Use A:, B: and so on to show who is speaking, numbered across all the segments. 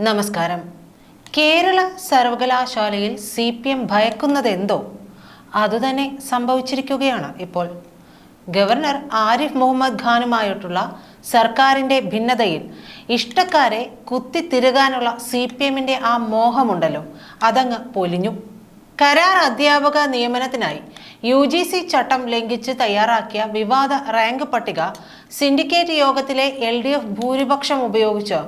A: നമസ്കാരം. കേരള സർവകലാശാലയിൽ C P M ഭയക്കുന്നത് എന്തോ അതുതന്നെ സംഭവിച്ചിരിക്കുകയാണ് ഇപ്പോൾ. ഗവർണർ ആരിഫ് മുഹമ്മദ് ഖാനുമായിട്ടുള്ള സർക്കാരിന്റെ ഭിന്നതയിൽ ഇഷ്ടക്കാരെ കുത്തിത്തിരുകാനുള്ള സി പി എമ്മിന്റെ ആ മോഹമുണ്ടല്ലോ. അതങ്ങ് പൊലിഞ്ഞു. കരാർ അധ്യാപക നിയമനത്തിനായി യു ജി സി ചട്ടം ലംഘിച്ച് തയ്യാറാക്കിയ വിവാദ റാങ്ക് പട്ടിക സിൻഡിക്കേറ്റ് യോഗത്തിലെ എൽ ഡി എഫ് ഭൂരിപക്ഷം ഉപയോഗിച്ച്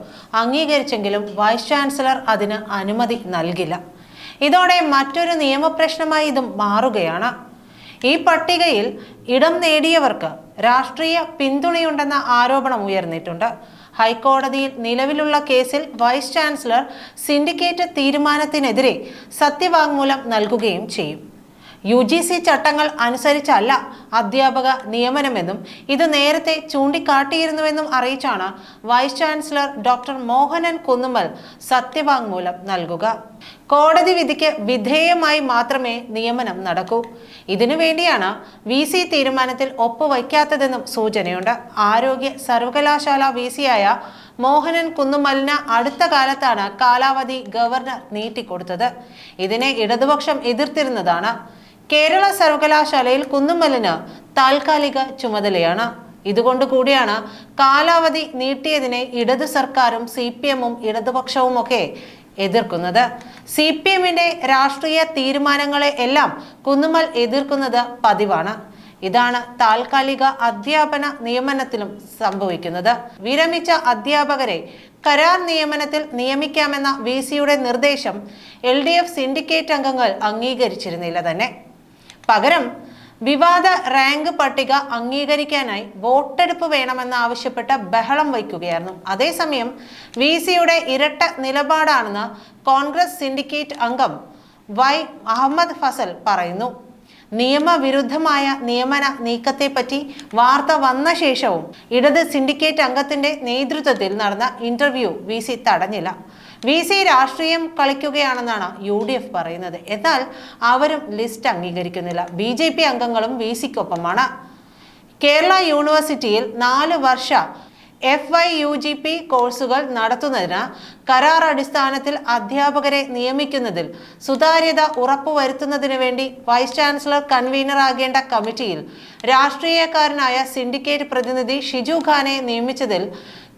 A: അംഗീകരിച്ചെങ്കിലും വൈസ് ചാൻസലർ അതിന് അനുമതി നൽകില്ല. ഇതോടെ മറ്റൊരു നിയമപ്രശ്നമായി ഇതും മാറുകയാണ്. ഈ പട്ടികയിൽ ഇടം നേടിയവർക്ക് രാഷ്ട്രീയ പിന്തുണയുണ്ടെന്ന ആരോപണം ഉയർന്നിട്ടുണ്ട്. ഹൈക്കോടതിയിൽ നിലവിലുള്ള കേസിൽ വൈസ് ചാൻസലർ സിൻഡിക്കേറ്റ് തീരുമാനത്തിനെതിരെ സത്യവാങ്മൂലം നൽകുകയും ചെയ്യും. യു ജി സി ചട്ടങ്ങൾ അനുസരിച്ചല്ല അധ്യാപക നിയമനമെന്നും ഇത് നേരത്തെ ചൂണ്ടിക്കാട്ടിയിരുന്നുവെന്നും അറിയിച്ചാണ് vice chancellor doctor Mohanan Kunnummal സത്യവാങ്മൂലം നൽകുക. കോടതി വിധിക്ക് വിധേയമായി മാത്രമേ നിയമനം നടക്കൂ. ഇതിനു വേണ്ടിയാണ് വി സി തീരുമാനത്തിൽ ഒപ്പുവയ്ക്കാത്തതെന്നും സൂചനയുണ്ട്. ആരോഗ്യ സർവകലാശാല വി സിയായ മോഹനൻ കുന്നുമലിന് അടുത്ത കാലത്താണ് കാലാവധി ഗവർണർ നീട്ടിക്കൊടുത്തത്. ഇതിനെ ഇടതുപക്ഷം എതിർത്തിരുന്നതാണ്. കേരള സർവകലാശാലയിൽ കുന്നുമലിന് താൽക്കാലിക ചുമതലയാണ്. ഇതുകൊണ്ട് കൂടിയാണ് കാലാവധി നീട്ടിയതിനെ ഇടതു സർക്കാരും സി പി എമ്മും ഇടതുപക്ഷവും ഒക്കെ എതിർക്കുന്നത്. സി പി എമ്മിന്റെ രാഷ്ട്രീയ തീരുമാനങ്ങളെ എല്ലാം കുന്നുമൽ എതിർക്കുന്നത് പതിവാണ്. ഇതാണ് താൽക്കാലിക അധ്യാപന നിയമനത്തിലും സംഭവിക്കുന്നത്. വിരമിച്ച അധ്യാപകരെ കരാർ നിയമനത്തിൽ നിയമിക്കാമെന്ന വി സിയുടെ നിർദ്ദേശം എൽ ഡി എഫ് സിൻഡിക്കേറ്റ് അംഗങ്ങൾ അംഗീകരിച്ചിരുന്നില്ല തന്നെ. പകരം വിവാദ റാങ്ക് പട്ടിക അംഗീകരിക്കാനായി വോട്ടെടുപ്പ് വേണമെന്ന് ആവശ്യപ്പെട്ട് ബഹളം വയ്ക്കുകയായിരുന്നു. അതേസമയം വി സിയുടെ ഇരട്ട നിലപാടാണെന്ന് കോൺഗ്രസ് സിൻഡിക്കേറ്റ് അംഗം വൈ അഹമ്മദ് ഫസൽ പറയുന്നു. നിയമവിരുദ്ധമായ നിയമന നീക്കത്തെപ്പറ്റി വാർത്ത വന്ന ശേഷവും ഇടത് സിൻഡിക്കേറ്റ് അംഗത്തിന്റെ നേതൃത്വത്തിൽ നടന്ന ഇന്റർവ്യൂ വി തടഞ്ഞില്ല. വി സി രാഷ്ട്രീയം കളിക്കുകയാണെന്നാണ് യു ഡി എഫ് പറയുന്നത്. എന്നാൽ അവരും ലിസ്റ്റ് അംഗീകരിക്കുന്നില്ല. ബി ജെ പി അംഗങ്ങളും വി സിക്കൊപ്പമാണ്. കേരള യൂണിവേഴ്സിറ്റിയിൽ നാല് വർഷ F Y U G P കോഴ്സുകൾ നടത്തുന്നതിന് കരാർ അടിസ്ഥാനത്തിൽ അധ്യാപകരെ നിയമിക്കുന്നതിൽ സുതാര്യത ഉറപ്പുവരുത്തുന്നതിന് വേണ്ടി വൈസ് ചാൻസലർ കൺവീനർ ആകേണ്ട കമ്മിറ്റിയിൽ രാഷ്ട്രീയക്കാരനായ സിൻഡിക്കേറ്റ് പ്രതിനിധി ഷിജു ഖാനെ നിയമിച്ചതിൽ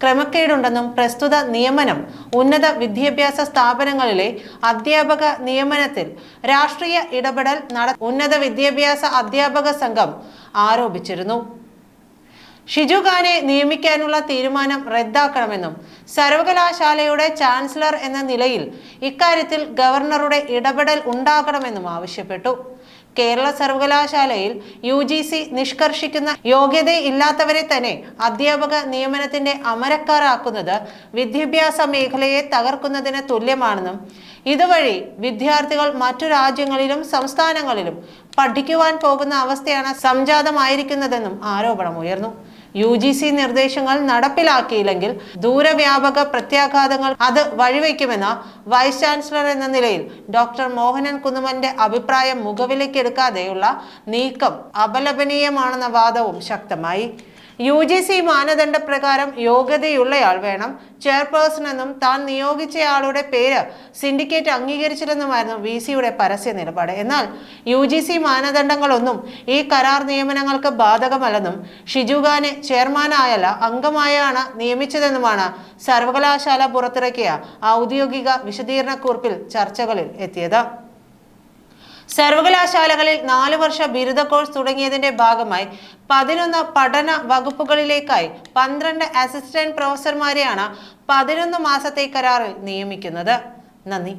A: ക്രമക്കേടുണ്ടെന്നും പ്രസ്തുത നിയമനം ഉന്നത വിദ്യാഭ്യാസ സ്ഥാപനങ്ങളിലെ അധ്യാപക നിയമനത്തിൽ രാഷ്ട്രീയ ഇടപെടൽ നട ഉന്നത വിദ്യാഭ്യാസ അധ്യാപക സംഘം ആരോപിച്ചിരുന്നു. ഷിജു ഖാനെ നിയമിക്കാനുള്ള തീരുമാനം റദ്ദാക്കണമെന്നും സർവകലാശാലയുടെ ചാൻസലർ എന്ന നിലയിൽ ഇക്കാര്യത്തിൽ ഗവർണറുടെ ഇടപെടൽ ഉണ്ടാകണമെന്നും ആവശ്യപ്പെട്ടു. കേരള സർവകലാശാലയിൽ യു ജി സി നിഷ്കർഷിക്കുന്ന യോഗ്യതയില്ലാത്തവരെ തന്നെ അധ്യാപക നിയമനത്തിന്റെ അമരക്കാരാക്കുന്നത് വിദ്യാഭ്യാസ മേഖലയെ തകർക്കുന്നതിന് തുല്യമാണെന്നും ഇതുവഴി വിദ്യാർത്ഥികൾ മറ്റു രാജ്യങ്ങളിലും സംസ്ഥാനങ്ങളിലും പഠിക്കുവാൻ പോകുന്ന അവസ്ഥയാണ് സംജാതമായിരിക്കുന്നതെന്നും ആരോപണം ഉയർന്നു യു ജി സി നിർദ്ദേശങ്ങൾ നടപ്പിലാക്കിയില്ലെങ്കിൽ ദൂരവ്യാപക പ്രത്യാഘാതങ്ങൾ അത് വഴിവെക്കുമെന്ന വൈസ് ചാൻസലർ എന്ന നിലയിൽ ഡോക്ടർ മോഹനൻ കുന്നുമന്റെ അഭിപ്രായം മുഖവിലേക്കെടുക്കാതെയുള്ള നീക്കം അപലപനീയമാണെന്ന വാദവും ശക്തമായി. യു ജി സി മാനദണ്ഡ പ്രകാരം യോഗ്യതയുള്ളയാൾ വേണം. ചെയർപേഴ്സൺ എന്നും താൻ നിയോഗിച്ചയാളുടെ പേര് സിൻഡിക്കേറ്റ് അംഗീകരിച്ചില്ലെന്നുമായിരുന്നു വി സിയുടെ പരസ്യ നിലപാട്. എന്നാൽ യു ജി സി മാനദണ്ഡങ്ങളൊന്നും ഈ കരാർ നിയമനങ്ങൾക്ക് ബാധകമല്ലെന്നും ഷിജുഖാനെ ചെയർമാനായല്ല അംഗമായാണ് നിയമിച്ചതെന്നുമാണ് സർവകലാശാല പുറത്തിറക്കിയ ഔദ്യോഗിക വിശദീകരണക്കുറിപ്പിൽ ചർച്ചകളിൽ എത്തിയത്. സർവകലാശാലകളിൽ നാലു വർഷ ബിരുദ കോഴ്സ് തുടങ്ങിയതിന്റെ ഭാഗമായി പതിനൊന്ന് പഠന വകുപ്പുകളിലേക്കായി പന്ത്രണ്ട് അസിസ്റ്റന്റ് പ്രൊഫസർമാരെയാണ് പതിനൊന്ന് മാസത്തെ കരാറിൽ നിയമിക്കുന്നത്. നന്ദി.